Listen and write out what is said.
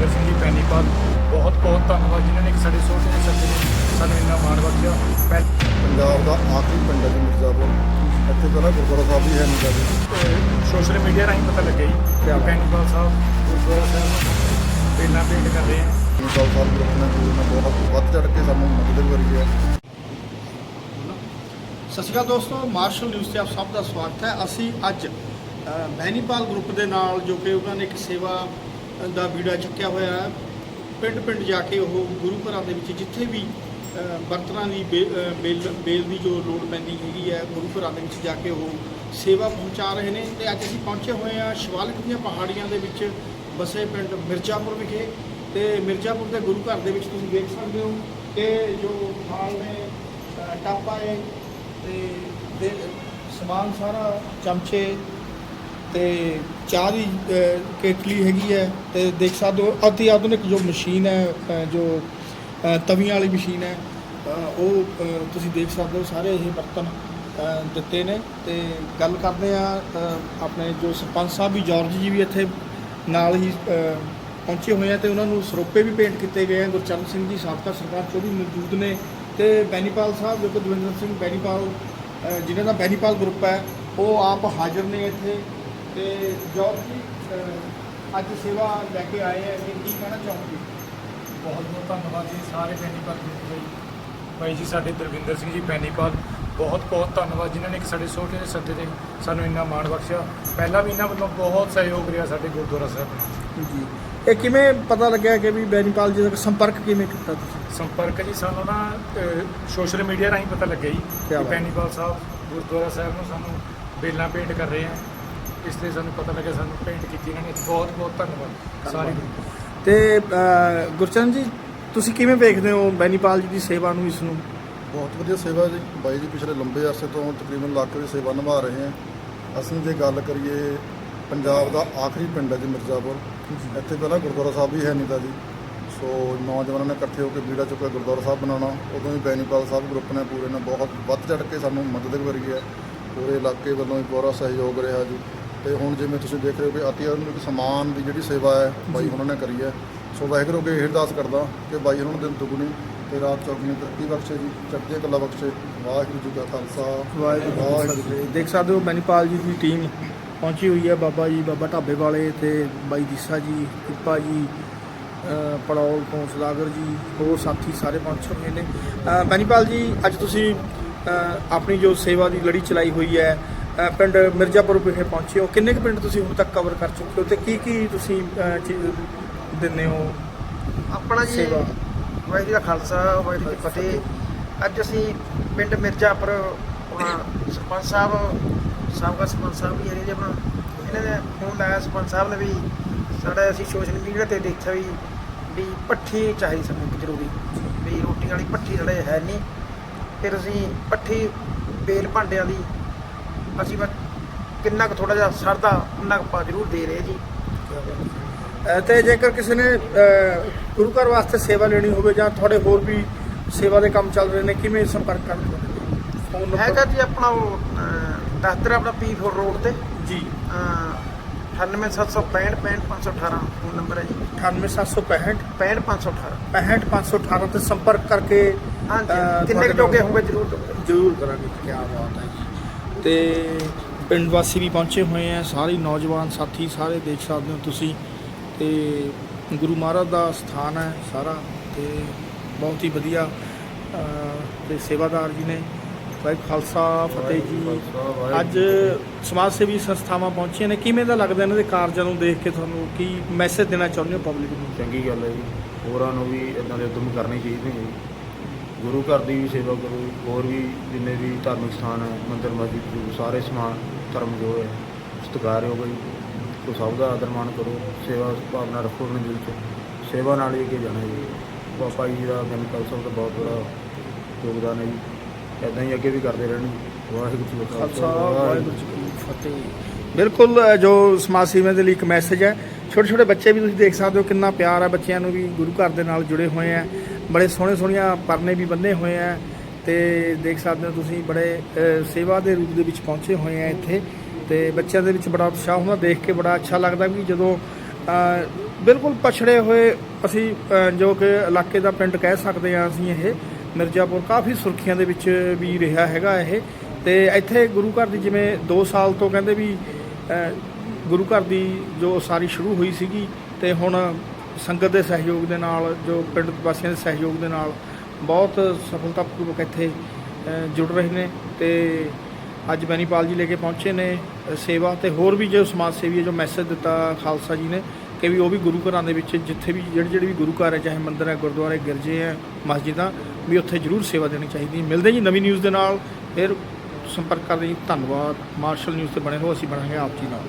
ਦਵਿੰਦਰ ਸਿੰਘ ਜੀ ਪੈਨੀਪਾਲ ਬਹੁਤ ਬਹੁਤ ਧੰਨਵਾਦ ਜਿਨ੍ਹਾਂ ਨੇ ਸਾਡੇ ਛੋਟੇ ਜਿਹੇ ਸੱਜੇ ਨੇ ਸਾਨੂੰ ਇੰਨਾ ਮਾਣ ਬਖਸ਼ਿਆ। ਪਹਿਲ ਪੰਜਾਬ ਦਾ ਆਖਰੀ ਪਿੰਡ ਹੈ ਮਿਰਜ਼ਾਪੁਰ ਇੱਥੇ ਪਹਿਲਾਂ ਗੁਰਦੁਆਰਾ ਸਾਹਿਬ ਵੀ ਹੈ ਨਹੀਂ ਜਾਂਦੇ ਸੋਸ਼ਲ ਮੀਡੀਆ ਰਾਹੀਂ ਪਤਾ ਲੱਗਿਆ ਜੀ ਕਿ। ਪੈਨੀਪਾਲ ਸਾਹਿਬ ਗੁਰਦੁਆਰਾ ਸਾਹਿਬ ਬੇਲਾਂ ਭੇਟ ਕਰ ਰਹੇ ਆ। ਮਿਰਜ਼ਾਪੁਰ ਸਾਹਿਬ ਗਰੁੱਪ ਨੇ ਪੂਰੇ ਨੇ ਬਹੁਤ ਵੱਧ ਚੜ ਕੇ ਸਾਨੂੰ ਮਦਦ ਕਰੀ ਹੈ। ਸਤਿ ਸ਼੍ਰੀ ਅਕਾਲ ਦੋਸਤੋ ਮਾਰਸ਼ਲ ਨਿਊਜ਼ ਤੇ ਆਪ ਸਭ ਦਾ ਸਵਾਗਤ ਹੈ। ਅਸੀਂ ਅੱਜ ਬੈਨੀਪਾਲ ਗਰੁੱਪ ਦੇ ਨਾਲ ਜੋ ਕਿ ਉਹਨਾਂ ਨੇ ਇੱਕ ਸੇਵਾ ਦਾ ਬੀੜਾ ਚੁੱਕਿਆ ਹੋਇਆ ਹੈ। ਪਿੰਡ ਪਿੰਡ ਜਾ ਕੇ ਉਹ ਗੁਰੂ ਘਰਾਂ ਦੇ ਵਿੱਚ ਜਿੱਥੇ ਵੀ ਅ, ਬਰਤਨਾਂ ਦੀ ਬੇ- ਬੇਲ ਬੇਲ ਦੀ ਜੋ ਲੋੜ ਪੈਂਦੀ ਹੈਗੀ ਹੈ ਗੁਰੂ ਘਰਾਂ ਦੇ ਵਿੱਚ ਜਾ ਕੇ ਉਹ ਸੇਵਾ ਪਹੁੰਚਾ ਰਹੇ ਨੇ ਤੇ ਅੱਜ ਅਸੀਂ ਪਹੁੰਚੇ ਹੋਏ ਹਾਂ ਸ਼ਿਵਾਲਿਕ ਦੀਆਂ ਪਹਾੜੀਆਂ ਦੇ ਵਿੱਚ ਬਸੇ ਪਿੰਡ ਮਿਰਜ਼ਾਪੁਰ ਵਿਖੇ ਤੇ ਮਿਰਜ਼ਾਪੁਰ ਦੇ ਗੁਰੂ ਘਰ ਦੇ ਵਿੱਚ ਤੁਸੀਂ ਦੇਖ ਸਕਦੇ ਹੋ ਕਿ ਜੋ ਥਾਲ ਨੇ ਟਾਪਾ ਹੈ ਤੇ ਸਮਾਨ ਸਾਰਾ ਚਮਚੇ ਤੇ ਚਾਹ ਦੀ ਕੇਟਲੀ ਹੈਗੀ ਹੈ ਤੇ ਦੇਖ ਸਕਦੇ ਹੋ ਅਤੀ ਆਧੁਨਿਕ ਜੋ ਮਸ਼ੀਨ ਹੈ ਜੋ ਤਵੀਆਂ ਵਾਲੀ ਮਸ਼ੀਨ ਹੈ ਉਹ ਤੁਸੀਂ ਦੇਖ ਸਕਦੇ ਹੋ ਸਾਰੇ ਇਹ ਬਰਤਨ ਦਿੱਤੇ ਨੇ ਤੇ ਗੱਲ ਕਰਦੇ ਆ ਆਪਣੇ ਜੋ ਸਰਪੰਚ ਸਾਹਿਬ ਵੀ ਜਾਰਜ ਜੀ ਵੀ ਇੱਥੇ ਨਾਲ ਹੀ ਪਹੁੰਚੇ ਹੋਏ ਆ ਤੇ ਉਹਨਾਂ ਨੂੰ ਸਰੋਪੇ ਵੀ ਪੇਂਟ ਕੀਤੇ ਗਏ ਆ। ਗੁਰਚਰਨ ਸਿੰਘ ਜੀ ਸਾਬਕਾ ਸਰਪੰਚ ਉਹ ਵੀ ਮੌਜੂਦ ਨੇ ਤੇ ਬੈਨੀਪਾਲ ਸਾਹਿਬ ਜੋ ਕਿ ਦਵਿੰਦਰ ਸਿੰਘ ਬੈਨੀਪਾਲ ਅ, ਜਿਨ੍ਹਾਂ ਦਾ ਬੈਨੀਪਾਲ ਗਰੁੱਪ ਹੈ ਉਹ ਆਪ ਹਾਜ਼ਰ ਨੇ ਇੱਥੇ। ਤੇ ਜੋਬ ਜੀ ਅੱਜ ਸੇਵਾ ਲੈ ਕੇ ਆਏ ਹੈ ਕਿ ਕੀ ਕਹਿਣਾ ਚਾਹੋਗੇ? ਬਹੁਤ ਬਹੁਤ ਧੰਨਵਾਦ ਜੀ ਸਾਰੇ ਪੈਨੀਪਾਲ ਗਰੁੱਪ ਬਾਈ। ਜੀ ਸਾਡੇ ਦਰਵਿੰਦਰ ਸਿੰਘ ਜੀ ਪੈਨੀਪਾਲ ਬਹੁਤ ਬਹੁਤ ਧੰਨਵਾਦ ਜਿਨ੍ਹਾਂ ਨੇ ਇੱਕ ਸਾਡੇ ਛੋਟੇ ਜਿਹੇ ਸੱਦੇ ਤੇ ਸਾਨੂੰ ਇੰਨਾ ਮਾਣ ਬਖਸ਼ਿਆ। ਪਹਿਲਾਂ ਵੀ ਇਹਨਾਂ ਵੱਲੋਂ ਬਹੁਤ ਸਹਿਯੋਗ ਰਿਹਾ ਸਾਡੇ ਗੁਰਦੁਆਰਾ ਸਾਹਿਬ ਨਾਲ। ਜੀ। ਇਹ ਕਿਵੇਂ ਪਤਾ ਲੱਗਿਆ ਕਿ ਵੀ ਬੈਨੀਪਾਲ ਜੀ ਦਾ ਸੰਪਰਕ ਕਿਵੇਂ ਕੀਤਾ ਤੁਸੀਂ? ਸੰਪਰਕ ਜੀ ਸਾਨੂੰ ਨਾ ਸੋਸ਼ਲ ਮੀਡੀਆ ਰਾਹੀਂ ਪਤਾ ਲੱਗਿਆ ਜੀ ਕਿ ਬਾਤ। ਪੈਨੀਪਾਲ ਸਾਹਿਬ ਗੁਰਦੁਆਰਾ ਸਾਹਿਬ ਨੂੰ ਸਾਨੂੰ ਬੇਲਾਂ ਭੇਂਟ ਕਰ ਰਹੇ ਆ। ਇਸ ਲਈ ਸਾਨੂੰ ਪਤਾ ਲੱਗਿਆ ਸਾਨੂੰ ਭੇਂਟ ਕੀਤੀ ਇਹਨਾਂ ਨੇ। ਬਹੁਤ ਬਹੁਤ ਧੰਨਵਾਦ। ਸਾਰੇ ਤੇ ਗੁਰਚਰਨ ਜੀ ਤੁਸੀਂ ਕਿਵੇਂ ਵੇਖਦੇ ਹੋ ਬੈਨੀਪਾਲ ਜੀ ਦੀ ਸੇਵਾ ਨੂੰ ਇਸ ਨੂੰ? ਬਹੁਤ ਵਧੀਆ ਸੇਵਾ ਜੀ। ਬਾਈ ਜੀ ਪਿਛਲੇ ਲੰਬੇ ਅਰਸੇ ਤੋਂ ਤਕਰੀਬਨ ਲੱਖ ਦੀ ਸੇਵਾ ਨਿਭਾ ਰਹੇ ਹਾਂ। ਅਸੀਂ ਜੇ ਗੱਲ ਕਰੀਏ ਪੰਜਾਬ ਦਾ ਆਖਰੀ ਪਿੰਡ ਹੈ ਜੀ ਮਿਰਜ਼ਾਪੁਰ। ਇੱਥੇ ਪਹਿਲਾਂ ਗੁਰਦੁਆਰਾ ਸਾਹਿਬ ਵੀ ਹੈ ਨਹੀਂ ਤਾਂ ਜੀ। ਸੋ ਨੌਜਵਾਨਾਂ ਨੇ ਇਕੱਠੇ ਹੋ ਕੇ ਬੀੜਾ ਚੁੱਕਿਆ ਗੁਰਦੁਆਰਾ ਸਾਹਿਬ ਬਣਾਉਣਾ। ਉਦੋਂ ਵੀ ਬੈਨੀਪਾਲ ਸਾਹਿਬ ਗਰੁੱਪ ਨੇ ਪੂਰੇ ਨੇ ਬਹੁਤ ਵੱਧ ਚੜ ਕੇ ਸਾਨੂੰ ਮਦਦ ਕਰੀ ਹੈ। ਪੂਰੇ ਇਲਾਕੇ ਵੱਲੋਂ ਵੀ ਪੂਰਾ ਸਹਿਯੋਗ ਰਿਹਾ ਜੀ। ਤੇ ਹੁਣ ਜਿਵੇਂ ਤੁਸੀਂ ਦੇਖ ਰਹੇ ਹੋ ਕਿ ਅਤੀ ਆਧੁਨਿਕ ਸਮਾਨ ਦੀ ਜਿਹੜੀ ਸੇਵਾ ਹੈ ਬਾਈ ਉਹਨਾਂ ਨੇ ਕਰੀ ਹੈ। ਸੋ ਵਾਹਿਗੁਰੂ ਇਹ ਅਰਦਾਸ ਕਰਦਾ ਕਿ ਬਾਈ ਉਹਨਾਂ ਨੂੰ ਦਿਨ ਦੁਗਣੀ ਤੇ ਰਾਤ ਚੌਗਣੀ ਤਰੱਕੀ ਬਖਸ਼ੇ ਜੀ ਚੜ੍ਹਦੀਆਂ ਕਲਾ ਬਖਸ਼ੇ। ਵਾਹਿਗੁਰੂ ਜੀ ਕਾ ਖਾਲਸਾ। ਵਾਹਿਗੁਰੂ ਜੀ ਕੀ ਫਤਿਹ। ਦੇਖ ਸਕਦੇ ਹੋ ਬੈਨੀਪਾਲ ਜੀ ਦੀ ਟੀਮ ਪਹੁੰਚੀ ਹੋਈ ਹੈ। ਬਾਬਾ ਜੀ ਬਾਬਾ ਢਾਬੇ ਵਾਲੇ ਤੇ ਬਾਈ ਦੀਸਾ ਜੀ ਕਿਰਪਾ ਜੀ ਅ, ਪੜੌਲ ਤੋਂ ਸੁਦਾਗਰ ਜੀ ਹੋਰ ਸਾਥੀ ਸਾਰੇ ਪਹੁੰਚੇ ਹੋਏ ਨੇ। ਅ, ਬੈਨੀਪਾਲ ਜੀ ਅੱਜ ਤੁਸੀਂ ਅ, ਆਪਣੀ ਜੋ ਸੇਵਾ ਦੀ ਲੜੀ ਚਲਾਈ ਹੋਈ ਹੈ ਪਿੰਡ ਮਿਰਜ਼ਾਪੁਰ ਵਿਖੇ ਪਹੁੰਚੇ ਹੋ। ਕਿੰਨੇ ਕੁ ਪਿੰਡ ਤੁਸੀਂ ਹੁਣ ਤੱਕ ਕਵਰ ਕਰ ਚੁੱਕੇ ਹੋ ਤੇ ਕੀ ਕੀ ਤੁਸੀਂ ਚੀਜ਼ ਦਿੰਦੇ ਹੋ? ਆਪਣਾ ਜੀ ਸੇਵਾ। ਵਾਹਿਗੁਰੂ ਦਾ ਖਾਲਸਾ ਵਾਹਿਗੁਰੂ ਜੀ ਫਤਿਹ। ਅੱਜ ਅਸੀਂ ਪਿੰਡ ਮਿਰਜ਼ਾਪੁਰ ਸਰਪੰਚ ਸਾਹਿਬ ਸਾਬਕਾ ਸਰਪੰਚ ਸਾਹਿਬ ਵੀ ਜੀ ਆਪਣਾ ਇਹਨਾਂ ਨੇ ਫੋਨ ਲਾਇਆ ਸਰਪੰਚ ਸਾਹਿਬ ਨੇ ਵੀ ਸਾਡਾ ਅਸੀਂ ਸੋਸ਼ਲ ਮੀਡੀਆ ਤੇ ਦੇਖਿਆ ਵੀ ਵੀ ਪੱਠੀ ਚਾਹੀਦੀ ਸਾਨੂੰ ਇੱਕ ਜ਼ਰੂਰੀ ਵੀ ਰੋਟੀ ਵਾਲੀ ਪੱਠੀ ਸਾਡੇ ਹੈ ਨਹੀਂ। ਫਿਰ ਅਸੀਂ ਪੱਠੀ ਬੇਲ ਭਾਂਡਿਆਂ ਦੀ ਅਸੀਂ ਬਸ ਕਿੰਨਾ ਕੁ ਥੋੜਾ ਜਿਹਾ ਸਰਦਾ ਉਹਨਾਂ ਕੁ ਆਪਾਂ ਜ਼ਰੂਰ ਦੇ ਰਹੇ ਜੀ। ਤੇ ਜੇਕਰ ਕਿਸੇ ਨੇ ਗੁਰੂ ਘਰ ਵਾਸਤੇ ਸੇਵਾ ਲੈਣੀ ਹੋਵੇ ਜਾਂ ਤੁਹਾਡੇ ਹੋਰ ਵੀ ਸੇਵਾ ਦੇ ਕੰਮ ਚੱਲ ਰਹੇ ਨੇ ਕਿਵੇਂ ਸੰਪਰਕ ਕਰਨ ਫੋਨ ਨੰਬਰ ਹੈਗਾ ਜੀ ਆਪਣਾ ਉਹ ਅਹ, ਦਫ਼ਤਰ ਆਪਣਾ ਪੀ ਫੋਰ ਰੋਡ ਤੇ। ਜੀ। ਅਹ, 98765 65518 ਫੋਨ ਨੰਬਰ ਹੈ ਜੀ। 98765 65518 65518 ਤੇ ਸੰਪਰਕ ਕਰਕੇ ਹਾਂਜੀ ਅਹ, ਕਿੰਨੇ ਤੁਹਾਡੇ ਕੁ ਜੋਗੇ ਹੋਗੇ? ਜ਼ਰੂਰ। ਜ਼ਰੂਰ ਕਰਾਂਗੇ ਕੀ ਬਾਤ ਹੈ ਜੀ। ਤੇ ਪਿੰਡ ਵਾਸੀ ਵੀ ਪਹੁੰਚੇ ਹੋਏ ਆ ਸਾਰੇ ਨੌਜਵਾਨ ਸਾਥੀ ਸਾਰੇ ਦੇਖ ਸਕਦੇ ਹੋ ਤੁਸੀਂ। ਤੇ ਗੁਰੂ ਮਹਾਰਾਜ ਦਾ ਸਥਾਨ ਹੈ ਸਾਰਾ ਤੇ ਬਹੁਤ ਹੀ ਵਧੀਆ ਤੇ ਸੇਵਾਦਾਰ ਜੀ ਨੇ। ਭਾਈ ਖਾਲਸਾ ਫਤਿਹ ਜੀ। ਅੱਜ ਸਮਾਜ ਸੇਵੀ ਸੰਸਥਾਵਾਂ ਪਹੁੰਚੀਆਂ ਨੇ। ਕਿਵੇਂ ਦਾ ਲੱਗਦਾ ਇਹਨਾਂ ਦੇ ਕਾਰਜਾਂ ਨੂੰ ਦੇਖ ਕੇ ਤੁਹਾਨੂੰ? ਕੀ ਮੈਸੇਜ ਦੇਣਾ ਚਾਹੁੰਦੇ ਹੋ ਪਬਲਿਕ ਨੂੰ? ਚੰਗੀ ਗੱਲ ਹੈ ਜੀ। ਹੋਰਾਂ ਨੂੰ ਵੀ ਇਦਾਂ ਦੇ ਉਦਮ ਕਰਨੇ ਚਾਹੀਦੇ ਨੇ ਜੀ। ਗੁਰੂ ਘਰ ਦੀ ਵੀ ਸੇਵਾ ਕਰੋ ਹੋਰ ਵੀ ਜਿੰਨੇ ਵੀ ਧਾਰਮਿਕ ਸਥਾਨ ਹੈ ਮੰਦਿਰ ਮਸਜਿਦ ਜੋ ਸਾਰੇ ਸਮਾਨ ਧਰਮ ਜੋ ਹੈ ਸਤਿਕਾਰਯੋਗ ਹੈ ਤੋ ਸਭ ਦਾ ਆਦਰ ਮਾਣ ਕਰੋ ਸੇਵਾ ਭਾਵਨਾ ਰੱਖੋ ਆਪਣੇ ਦਿਲ 'ਚ ਸੇਵਾ ਨਾਲ ਹੀ ਅੱਗੇ ਜਾਣਾ ਜੀ। ਬਾਬਾ ਜੀ ਦਾ ਬੈਨੀਪਾਲ ਸਾਹਿਬ ਦਾ ਬਹੁਤ ਬੜਾ ਯੋਗਦਾਨ ਹੈ ਜੀ। ਇਦਾਂ ਹੀ ਅੱਗੇ ਵੀ ਕਰਦੇ ਰਹਿਣ ਵਾਹਿਗੁਰੂ ਜੀ ਕਾ ਖਾਲਸਾ ਵਾਹਿਗੁਰੂ ਜੀ ਕੀ ਫਤਿਹ। ਬਿਲਕੁਲ ਜੋ ਸਮਾਜ ਸੇਵਾ ਦੇ ਲਈ ਇੱਕ ਮੈਸੇਜ ਹੈ ਛੋਟੇ ਛੋਟੇ ਬੱਚੇ ਵੀ ਤੁਸੀਂ ਦੇਖ ਸਕਦੇ ਹੋ ਕਿੰਨਾ ਪਿਆਰ ਹੈ ਬੱਚਿਆਂ ਨੂੰ ਵੀ ਗੁਰੂ ਘਰ ਦੇ ਨਾਲ ਜੁੜੇ ਹੋਏ ਆ ਬੜੇ ਸੋਹਣੇ ਸੋਹਣੀਆਂ ਪਰਨੇ ਵੀ ਬੰਨੇ ਹੋਏ ਆ ਤੇ ਦੇਖ ਸਕਦੇ ਹੋ ਤੁਸੀਂ ਬੜੇ ਸੇਵਾ ਦੇ ਰੂਪ ਦੇ ਵਿੱਚ ਪਹੁੰਚੇ ਹੋਏ ਆ ਇੱਥੇ ਤੇ ਬੱਚਿਆਂ ਦੇ ਵਿੱਚ ਬੜਾ ਉਤਸ਼ਾਹ ਹੁੰਦਾ, ਦੇਖ ਕੇ ਬੜਾ ਅੱਛਾ ਲੱਗਦਾ ਵੀ ਜਦੋਂ ਬਿਲਕੁਲ ਪਛੜੇ ਹੋਏ ਅਸੀਂ ਜੋ ਕਿ ਇਲਾਕੇ ਦਾ ਪਿੰਡ ਕਹਿ ਸਕਦੇ ਹਾਂ ਅਸੀਂ ਇਹ, ਮਿਰਜ਼ਾਪੁਰ ਕਾਫੀ ਸੁਰਖੀਆਂ ਦੇ ਵਿੱਚ ਵੀ ਰਿਹਾ ਹੈਗਾ ਇਹ ਤੇ ਇੱਥੇ ਗੁਰੂ ਘਰ ਦੀ ਜਿਵੇਂ 2 ਸਾਲ ਤੋਂ ਕਹਿੰਦੇ ਵੀ ਗੁਰੂ ਘਰ ਦੀ ਜੋ ਉਸਾਰੀ ਸ਼ੁਰੂ ਹੋਈ ਸੀਗੀ ਤੇ ਹੁਣ ਸੰਗਤ ਦੇ ਸਹਿਯੋਗ ਦੇ ਨਾਲ, ਜੋ ਪਿੰਡ ਵਾਸੀਆਂ ਦੇ ਸਹਿਯੋਗ ਦੇ ਨਾਲ ਬਹੁਤ ਸਫਲਤਾਪੂਰਵਕ ਇੱਥੇ ਜੁੜ ਰਹੇ ਨੇ ਤੇ ਅੱਜ ਬੈਨੀਪਾਲ ਜੀ ਲੈ ਕੇ ਪਹੁੰਚੇ ਨੇ ਸੇਵਾ ਤੇ ਹੋਰ ਵੀ ਜੋ ਸਮਾਜ ਸੇਵੀ ਹੈ, ਜੋ ਮੈਸੇਜ ਦਿੱਤਾ ਖਾਲਸਾ ਜੀ ਨੇ ਕਿ ਵੀ ਉਹ ਵੀ ਗੁਰੂ ਘਰਾਂ ਦੇ ਵਿੱਚ ਜਿੱਥੇ ਵੀ, ਜਿਹੜੇ ਜਿਹੜੇ ਵੀ ਗੁਰੂ ਘਰ ਹੈ, ਚਾਹੇ ਮੰਦਿਰ ਹੈ, ਗੁਰਦੁਆਰੇ, ਗਿਰਜੇ ਹੈ, ਮਸਜਿਦਾਂ, ਵੀ ਉੱਥੇ ਜ਼ਰੂਰ ਸੇਵਾ ਦੇਣੀ ਚਾਹੀਦੀ ਮਿਲਦੇ ਜੀ ਨਵੀਂ ਨਿਊਜ਼ ਦੇ ਨਾਲ, ਫਿਰ ਸੰਪਰਕ ਕਰਦੇ ਜੀ। ਧੰਨਵਾਦ। ਮਾਰਸ਼ਲ ਨਿਊਜ਼ ਤੇ ਬਣੇ ਰਹੋ, ਅਸੀਂ ਬਣਾਂਗੇ ਆਪ ਜੀ ਨਾਲ।